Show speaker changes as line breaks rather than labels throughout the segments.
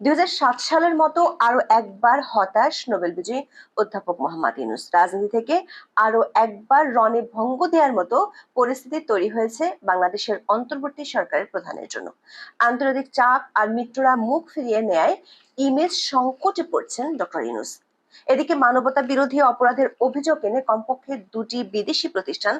দুই হাজার সাত সালের মতো আরও একবার হতাশ নোবেল বিজয়ী অধ্যাপক মোহাম্মদ ইউনুস। রাজনীতি থেকে আরও একবার রনে ভঙ্গ দেওয়ার মতো পরিস্থিতি তৈরি হয়েছে বাংলাদেশের অন্তর্বর্তী সরকারের প্রধানের জন্য। আন্তর্জাতিক চাপ আর মিত্ররা মুখ ফিরিয়ে নেয় ইমেজ সংকটে পড়ছেন ডক্টর ইনুস এদিকে মানবতা বিরোধী অপরাধের অভিযোগ এনে কমপক্ষে দুটি বিদেশি প্রতিষ্ঠান,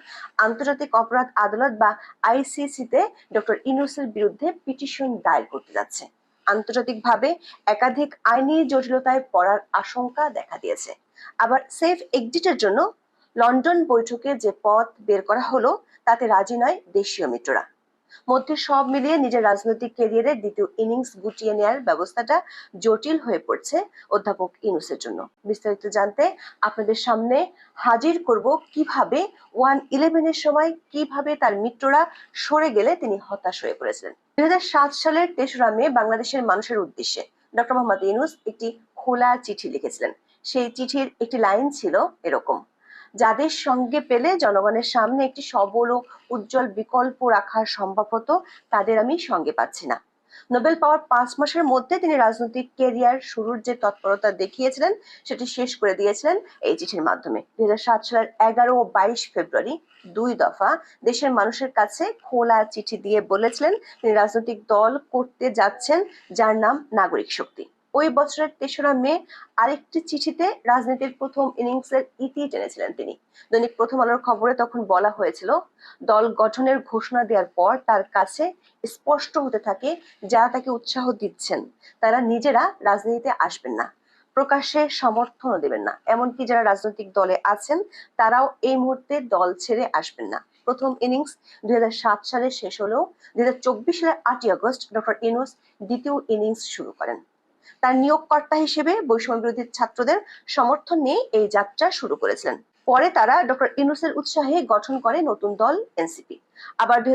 আন্তর্জাতিক অপরাধ আদালত বা আইসিসিতে ডক্টর ইনুসের বিরুদ্ধে পিটিশন দায়ের করতে যাচ্ছে। আন্তর্জাতিকভাবে একাধিক আইনি জটিলতায় পড়ার আশঙ্কা দেখা দিয়েছে। আবার সেফ এক্সিটের জন্য লন্ডন বৈঠকে যে পথ বের করা হলো, তাতে রাজি নয় দেশীয় মিত্ররা। মধ্যে সব মিলিয়ে নিজের রাজনৈতিক ক্যারিয়ারের দ্বিতীয় ইনিংস গুটিয়ে নেয়ার ব্যবস্থাটা জটিল হয়ে পড়ছে অধ্যাপক ইনুসের জন্য। বিস্তারিত জানতে আপনাদের সামনে হাজির করব কীভাবে ওয়ান ইলেভেনের সময় কীভাবে তার মিত্ররা সরে গেলে তিনি হতাশ হয়ে পড়েছিলেন। দুই সালের তেসরা মে বাংলাদেশের মানুষের উদ্দেশ্যে ডক্টর মোহাম্মদ ইউনুস একটি খোলা চিঠি লিখেছিলেন। সেই চিঠির একটি লাইন ছিল এরকম, যাদের সঙ্গে পেলে জনগণের সামনে একটি সবল ও উজ্জ্বল বিকল্প রাখা সম্ভব হতো, তাদের আমি সঙ্গে পাচ্ছি না। নোবেল পাওয়ার পাঁচ মাসের মধ্যে তিনি রাজনৈতিক কেরিয়ার শুরুর যে তৎপরতা দেখিয়েছিলেন, সেটি শেষ করে দিয়েছিলেন এই চিঠির মাধ্যমে। দুই হাজার সাত সালের এগারো ও বাইশ ফেব্রুয়ারি, দুই দফা দেশের মানুষের কাছে খোলা চিঠি দিয়ে বলেছিলেন তিনি রাজনৈতিক দল করতে যাচ্ছেন, যার নাম নাগরিক শক্তি। ওই বছরের তেসরা মে আরেকটি চিঠিতে রাজনীতির প্রথম ইনিংসের ইতি টেনেছিলেন তিনি। দৈনিক প্রথম আলোর খবরে তখন বলা হয়েছিল, দল গঠনের ঘোষণা দেওয়ার পর তার কাছে স্পষ্ট হতে থাকে যারা তাকে উৎসাহ দিচ্ছেন, তারা নিজেরা রাজনীতিতে আসবেন না, প্রকাশ্যে সমর্থনও দেবেন না। এমনকি যারা রাজনৈতিক দলে আছেন, তারাও এই মুহূর্তে দল ছেড়ে আসবেন না। প্রথম ইনিংস দুই হাজার সাত সালে শেষ হলেও দুই সালের আটই আগস্ট ডক্টর ইনুস দ্বিতীয় ইনিংস শুরু করেন। তার নিয়োগকর্তা হিসেবে বৈষম্য বিরোধী ছাত্রদের সমর্থন নিয়ে এই যাত্রা শুরু করেছিলেন। পরে তারা ডক্টর ইনুসের উৎসাহে গঠন করে নতুন দল, এনসিপি। আবার দুই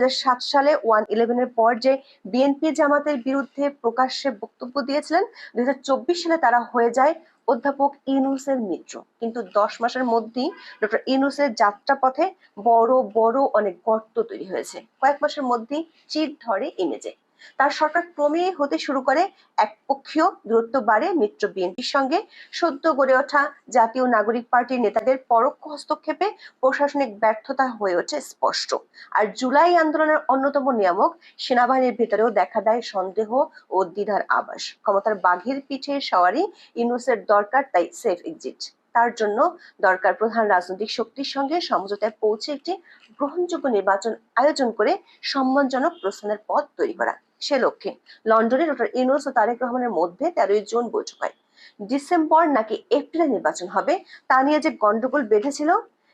সালে ওয়ান ইলেভেনের পর যে বিএনপি জামাতের বিরুদ্ধে প্রকাশ্যে বক্তব্য দিয়েছিলেন দুই হাজার চব্বিশ সালে তারা হয়ে যায় অধ্যাপক ইনুসের মিত্র। কিন্তু দশ মাসের মধ্যেই ডক্টর ইনুসের যাত্রা পথে বড় বড় অনেক গর্ত তৈরি হয়েছে। কয়েক মাসের মধ্যেই চিট ধরে ইমেজে তার সরকার ক্রমেই হতে শুরু করে একপক্ষীয় দূরত্ব বাড়ে মিত্র বিএনপির সঙ্গে। সদ্য গড়ে ওঠা জাতীয় নাগরিক পার্টির নেতাদের পরোক্ষ হস্তক্ষেপে প্রশাসনিক ব্যর্থতা হয়ে ওঠে স্পষ্ট। আর জুলাই আন্দোলনের অন্যতম নিয়ামক সেনাবাহিনীর ভেতরেও দেখা দেয় সন্দেহ ও দ্বিধার আবাস ক্ষমতার বাঘের পিঠে সওয়ারি ইউনুসের দরকার, তাই সেফ এক্সিট। তার জন্য দরকার প্রধান রাজনৈতিক শক্তির সঙ্গে সমঝোতায় পৌঁছে একটি গ্রহণযোগ্য নির্বাচন আয়োজন করে সম্মানজনক প্রস্থানের পথ তৈরি করা। সে লক্ষ্যে লন্ডনে ডক্টর ইউনুস ও তারেক রহমানের মধ্যে তেরোই জুন বৈঠক হয়। ডিসেম্বর নাকি এপ্রিলে নির্বাচন হবে, তা নিয়ে যে গন্ডগোল বেঁধেছিল,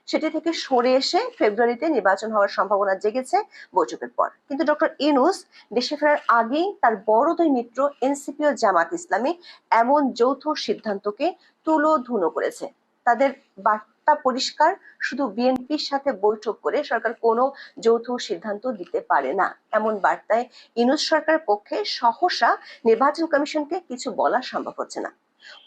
সেটি থেকে সরে এসে ফেব্রুয়ারিতে নির্বাচন হওয়ার সম্ভাবনা জেগেছে বৈঠকের পর। কিন্তু ডক্টর ইনুস দেশে ফেরার আগেই তার বড় দুই মিত্র এনসিপি ও জামাত ইসলামী এমন যৌথ সিদ্ধান্তকে তুলো ধুনো করেছে। তাদের বার্তা পরিষ্কার, শুধু বিএনপির সাথে বৈঠক করে সরকার কোনো যৌথ সিদ্ধান্ত দিতে পারে না। এমন বার্তায় ইনুস সরকার পক্ষে সহসা নির্বাচন কমিশনকে কিছু বলা সম্ভব হচ্ছে না।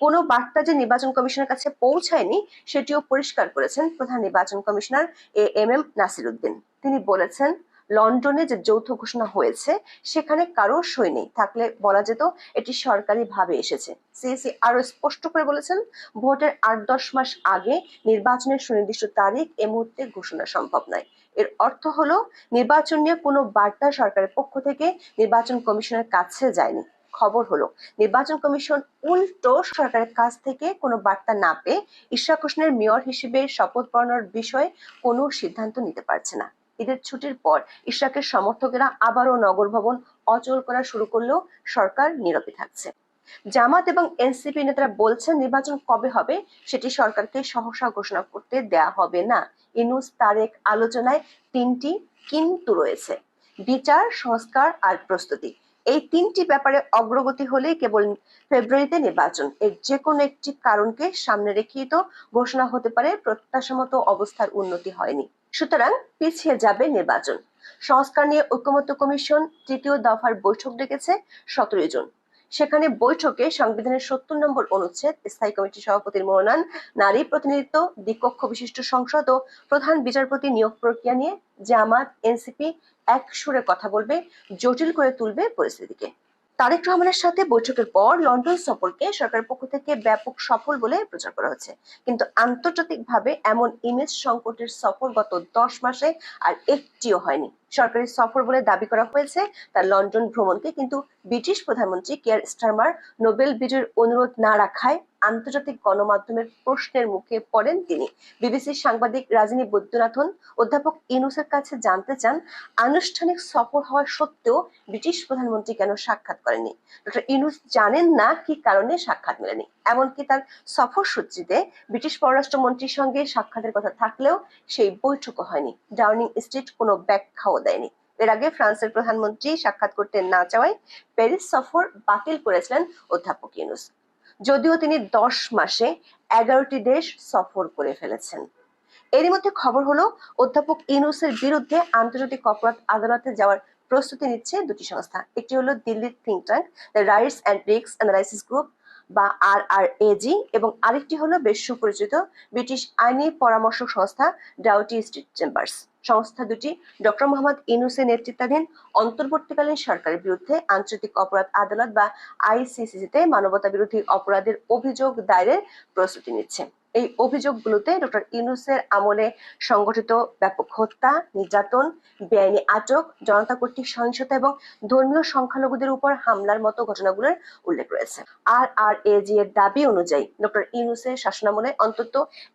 কোনো বার্তা যে নির্বাচন কমিশনের কাছে পৌঁছায়নি, সেটিও পরিষ্কার করেছেন প্রধান নির্বাচন commissioner A M M Nasir Uddin তিনি বলেছেন লন্ডনে যে যৌথ ঘোষণা হয়েছে, সেখানে কারও সই নেই। থাকলে বলা যেত, এটি সরকারি ভাবে এসেছে। সিএসি আরও স্পষ্ট করে বলেছেন, ভোটের আট দশ মাস আগে নির্বাচনের সুনির্দিষ্ট তারিখ এ মুহূর্তে ঘোষণা সম্ভব নয়। এর অর্থ হলো, নির্বাচন নিয়ে কোনো বার্তা সরকারের পক্ষ থেকে নির্বাচন কমিশনের কাছে যায়নি। খবর হলো, নির্বাচন কমিশন উল্টো সরকারের কাছ থেকে কোনো বার্তা না পেয়ে ইশরাক হোসেনের মেয়র হিসেবে শপথ পড়ানোর বিষয়ে কোনো সিদ্ধান্ত নিতে পারছে না। ঈদের ছুটির পর ইশরাকের সমর্থকেরা আবারও নগর ভবন অচল করা শুরু করলেও সরকার নীরবে থাকছে। জামাত এবং এনসিপি নেতারা বলছেন নির্বাচন কবে হবে সেটি সরকারকে সহসা ঘোষণা করতে দেয়া হবে না। ইনুস তারেক আলোচনায় তিনটি কিন্তু রয়েছে। বিচার, সংস্কার আর প্রস্তুতি। এই তিনটি ব্যাপারে অগ্রগতি হলে কেবল ফেব্রুয়ারিতে নির্বাচন। এর যে কোনো একটি কারণকে সামনে রেখেই তো ঘোষণা হতে পারে, প্রত্যাশামত অবস্থার উন্নতি হয়নি। সুতরাং পিছিয়ে যাবে নির্বাচন। সংস্কার নিয়ে ঐক্যমত্য কমিশন তৃতীয় দফার বৈঠক ডেকেছে সতেরোই জুন। সেখানে বৈঠকে সংবিধানের সত্তর নম্বর অনুচ্ছেদ, স্থায়ী কমিটির সভাপতির মনোনয়ন, নারী প্রতিনিধিত্ব, দ্বিকক্ষ বিশিষ্ট সংসদ ও প্রধান বিচারপতি নিয়োগ প্রক্রিয়া নিয়ে জামাত, এনসিপি এক সুরে কথা বলবে, জটিল করে তুলবে পরিস্থিতিকে। তারেক রহমানের সাথে বৈঠকের পর লন্ডন সফরকে সরকারের পক্ষ থেকে ব্যাপক সফল বলে প্রচার করা হচ্ছে। কিন্তু আন্তর্জাতিকভাবে এমন ইমেজ সংকটের সফর গত দশ মাসে আর একটিও হয়নি। সরকারি সফর বলে দাবি করা হয়েছে তার লন্ডন ভ্রমণকে, কিন্তু ব্রিটিশ প্রধানমন্ত্রী কেয়ার স্টারমার নোবেল বিজয়ের অনুরোধ না রাখায় আন্তর্জাতিক গণমাধ্যমের প্রশ্নের মুখে পড়েন তিনি। বিবিসির সাংবাদিক রাজনী বৈদ্যনাথন, অধ্যাপক ইনুসের কাছে জানতে চান, আনুষ্ঠানিক সফর হওয়া সত্ত্বেও ব্রিটিশ প্রধানমন্ত্রী কেন সাক্ষাৎ করেননি? ডক্টর ইনুস জানেন না কি কারণে সাক্ষাৎ মেলেনি। এমনকি তার সফর সূচিতে ব্রিটিশ পররাষ্ট্রমন্ত্রীর সঙ্গে সাক্ষাতের কথা থাকলেও সেই বৈঠকও হয়নি। ডাউনিং স্ট্রিট কোনো ব্যাখ্যাও দেয়নি। এর আগে ফ্রান্সের প্রধানমন্ত্রী সাক্ষাৎ করতে না চাওয়ায় প্যারিস সফর বাতিল করেছিলেন অধ্যাপক ইউনুস। যদিও তিনি দশ মাসে এগারোটি দেশ সফর করে ফেলেছেন। এরই মধ্যে খবর হলো, অধ্যাপক ইউনুসের বিরুদ্ধে আন্তর্জাতিক অপরাধ আদালতে যাওয়ার প্রস্তুতি নিচ্ছে দুটি সংস্থা। একটি হলো দিল্লির think tank the rights and risks analysis group বা আর আর এজি এবং আরেকটি হলো বেশ সুপরিচিত ব্রিটিশ আইনি পরামর্শ সংস্থা ডাউটি স্ট্রিট চেম্বার্স। সংস্থা দুটি ডক্টর মোহাম্মদ ইনুসের নেতৃত্বাধীন অন্তর্বর্তীকালীন সরকারের বিরুদ্ধে আন্তর্জাতিক অপরাধ আদালত বা আইসিসিতে মানবতা বিরোধী অপরাধের অভিযোগ দায়েরের প্রস্তুতি নিচ্ছে। এই অভিযোগগুলোতে ডক্টর ইউনুসের আমলে সংগঠিত ব্যাপক হত্যা, নির্যাতন, বেআইনি আটক, জনতা কর্তৃক সহিংসতা এবং ধর্মীয় সংখ্যালঘুদের উপর হামলার মতো ঘটনাগুলোর উল্লেখ রয়েছে। আর আর এ জি এর দাবি অনুযায়ী ডক্টর ইউনুসের শাসনামলে অন্তত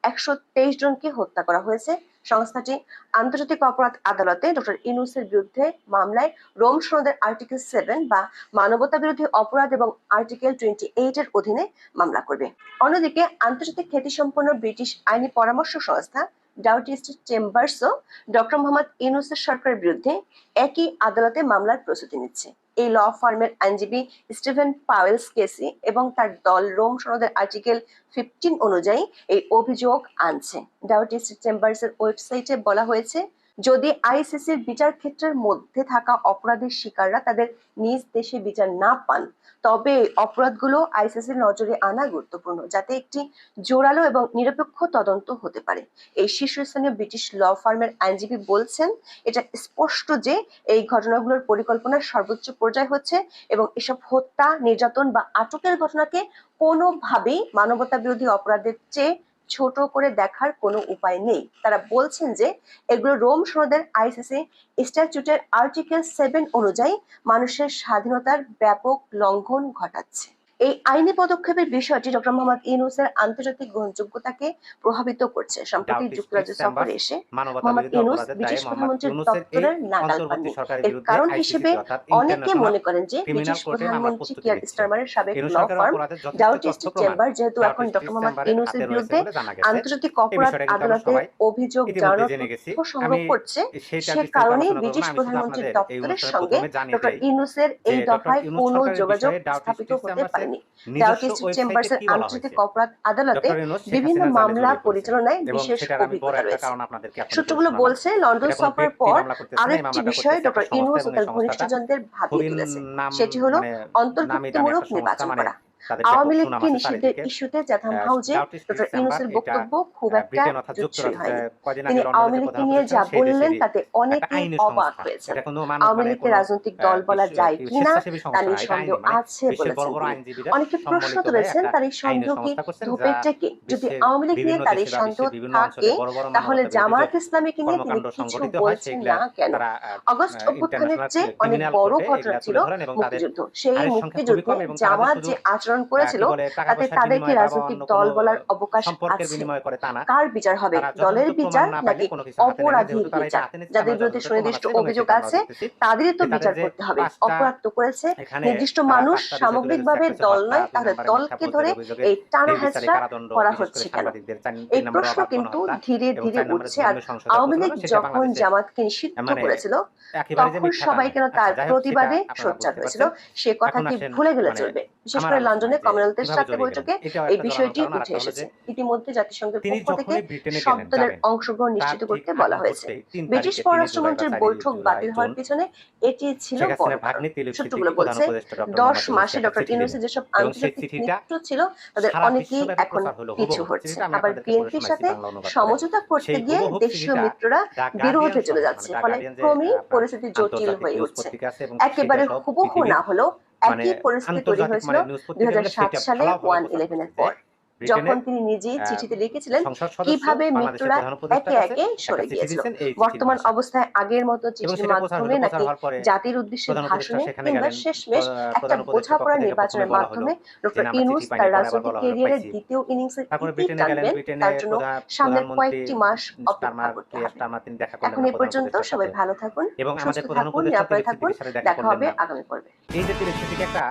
একশো তেইশ জনকে হত্যা করা হয়েছে। সংস্থাটি আন্তর্জাতিক অপরাধ আদালতে ডক্টর ইনুসের বিরুদ্ধে মামলায় রোম সনদের আর্টিকেল সেভেন বা মানবতা বিরোধী অপরাধ এবং আর্টিকেল টোয়েন্টি এইট এর অধীনে মামলা করবে। অন্যদিকে আন্তর্জাতিক খ্যাতিসম্পন্ন ব্রিটিশ আইনি পরামর্শ সংস্থা ডাউটি চেম্বার্সও ডক্টর মোহাম্মদ ইনুসের সরকারের বিরুদ্ধে একই আদালতে মামলার প্রস্তুতি নিচ্ছে। এই ল ফার্মের আইনজীবী স্টিভেন পাওয়েলস কেসি এবং তার দল রোম সনদের আর্টিকেল ফিফটিন অনুযায়ী এই অভিযোগ আনছে। ডাউটি চেম্বার্সের ওয়েবসাইটে বলা হয়েছে যদি আইসিসির বিচার ক্ষেত্রের মধ্যে থাকা অপরাধের শিকাররা তাদের নিজ দেশে বিচার না পান, তবে অপরাধগুলো আইসিসির নজরে আনা গুরুত্বপূর্ণ যাতে একটি জোরালো এবং নিরপেক্ষ তদন্ত হতে পারে। এই শীর্ষস্থানীয় ব্রিটিশ ল ফার্মের আইনজীবী বলছেন, এটা স্পষ্ট যে এই ঘটনাগুলোর পরিকল্পনা সর্বোচ্চ পর্যায়ে হচ্ছে এবং এসব হত্যা, নির্যাতন বা আটকের ঘটনাকে কোনোভাবেই মানবতা বিরোধী অপরাধের চেয়ে ছোট করে দেখার কোনো উপায় নেই। তারা বলছেন যে, এগুলো রোম সনদের আইসিসি স্ট্যাচুটের আর্টিকেল সেভেন অনুযায়ী মানুষের স্বাধীনতার ব্যাপক লঙ্ঘন ঘটাচ্ছে। এই আইনি পদক্ষেপের বিষয়টি ডক্টর মোহাম্মদ ইউনুসের আন্তর্জাতিক গ্রহণযোগ্যতাকে প্রভাবিত করছে। সম্প্রতি যুক্তরাজ্য সফরে এসে মোহাম্মদ ইউনুস ব্রিটিশ প্রধানমন্ত্রীর দপ্তরের নাগাল পাননি। এর কারণ হিসেবে অনেকে মনে করেন যে ব্রিটিশ প্রধানমন্ত্রী কিয়ার স্টারমারের সাবেক ল ফার্ম
অপরাধের যথেষ্ট
ডাউটি
তথ্য
স্ট্রিট
প্রমাণ?
চেম্বার যেহেতু এখন ডক্টর মোহাম্মদ ইউনুসের বিরুদ্ধে। আন্তর্জাতিক অপরাধ আদালতে অভিযোগ জানানোর তথ্য সংগ্রহ করছে। সে
করব
ব্রিটিশ প্রধানমন্ত্রীর দপ্তরের সঙ্গে ডক্টর ইউনুসের এই দফায় কোনো যোগাযোগ স্থাপিত হতে
চেম্বার্সের
চেম্বার্সের আন্তর্জাতিক অপরাধ আদালতে বিভিন্ন মামলা পরিচালনায় বিশেষ অভিজ্ঞতা রয়েছে। সূত্রগুলো
বলছে
লন্ডন সফরের পর আরেকটি বিষয় ডক্টর ইউনুস
সংস্থা
ও তার ঘনিষ্ঠজনদের ভাবিয়ে তুলেছে সেটি হলো
মানে
অন্তর্ভুক্তিমূলক নির্বাচন করা।
মানে
আওয়ামী লীগকে নিষিদ্ধের ইস্যুতে হাউজে ডক্টর ইউনুসের বক্তব্য খুব একটা
কয়দিন
তিনি আওয়ামী লীগকে নিয়ে যা বললেন তাতে অনেকেই অবাক
মানব
আওয়ামী
মানে
লীগকে রাজনৈতিক দল বলা যায় কিনা
স্বেচ্ছাসেবী
তা নিয়ে সন্দেহ
মানে।
আছে বলেছেন অনেকে প্রশ্ন তুলেছেন তার এই
করছেন,
টেকে যদি আওয়ামী লীগ নিয়ে তার এই সন্দেহ থাকে তাহলে জামায়াত ইসলামীকে নিয়ে তিনি কিছু বলছেন না কেন অগস্ট অভ্যুত্থানের চেয়ে অনেক বড় ঘটনা ছিল মুক্তিযুদ্ধ সেই মুক্তিযুদ্ধে জামাত যে আচরণ
আহ,
করেছিল
কি বলে, টাকা
তাতে তাদেরকে রাজনৈতিক দল বলার অবকাশ আছে?
করে
বিচার হবে? দলের বিচার নাকি অপরাধীর
এটা
বিচার? যাদের বিরুদ্ধে সুনির্দিষ্ট অভিযোগ আছে তাদেরই তো বিচার করতে হবে। অপরাধ তো করেছে নির্দিষ্ট মানুষ সামগ্রিকভাবে দল নয় তাহলে দলকে ধরে এই টানা
নির্বিচারে
করা হচ্ছে কেন? এই প্রশ্ন কিন্তু ধীরে ধীরে উঠছে আর আওয়ামী লীগ যখন জামাতকে নিষিদ্ধ
মানে
করেছিল তখন সবাই কেন তার
আচ্ছা,
প্রতিবাদে সোচ্চার হয়েছিল সে কথা কি ভুলে গেলে চলবে বিশেষ করে লন্ডনের কমনওয়েলথের সাথে বৈঠকে এই বিষয়টি উঠে এসেছে। ইতিমধ্যে জাতিসংঘের পক্ষ থেকে সব দলের অংশগ্রহণ নিশ্চিত করতে বলা হয়েছে। ব্রিটিশ পররাষ্ট্রমন্ত্রীর বৈঠক বাতিল হওয়ার পিছনে এটি ছিল সূত্রগুলো বলছে দশ মাসে ডক্টর ইউনুসের যেসব আন্তর্জাতিক মিত্র ছিল তাদের অনেকেই এখন পিছু হচ্ছে। আবার বিএনপির সাথে। সমঝোতা করতে গিয়ে দেশীয় মিত্ররা বিরোধে চলে যাচ্ছে।
মানে
ফলে ক্রমেই পরিস্থিতি জটিল হয়ে উঠছে। একেবারে হুবহু না হলেও একই পরিস্থিতি তৈরি হয়েছিল
মানে
দুই
পত্রিকা
হাজার সাত সালে ওয়ান ইলেভেনের পর যখন তিনি নিজেই চিঠিতে লিখেছিলেন কীভাবে মৃত্যুরা একে একে সরে গিয়েছিল। বর্তমান অবস্থায় আগের মতো চিঠির মাধ্যমে নাকি জাতির উদ্দেশ্যে ভাষণে কিংবা শেষমেশ একটা বোঝাপড়া নির্বাচনের মাধ্যমে ডক্টর ইউনুস তার রাজনৈতিক ক্যারিয়ারের দ্বিতীয় ইনিংসের ইতি টানবেন তার জন্য সামনের কয়েকটি মাস অপেক্ষা করতে হবে। এখন
প্রধান
পর্যন্ত সবাই ভালো থাকুন
এবং
সুস্থ
আমাদের প্রধান
থাকুন নিরাপদে থাকুন দেখা হবে আগামী পর্বে।
এই যে তিনি একটা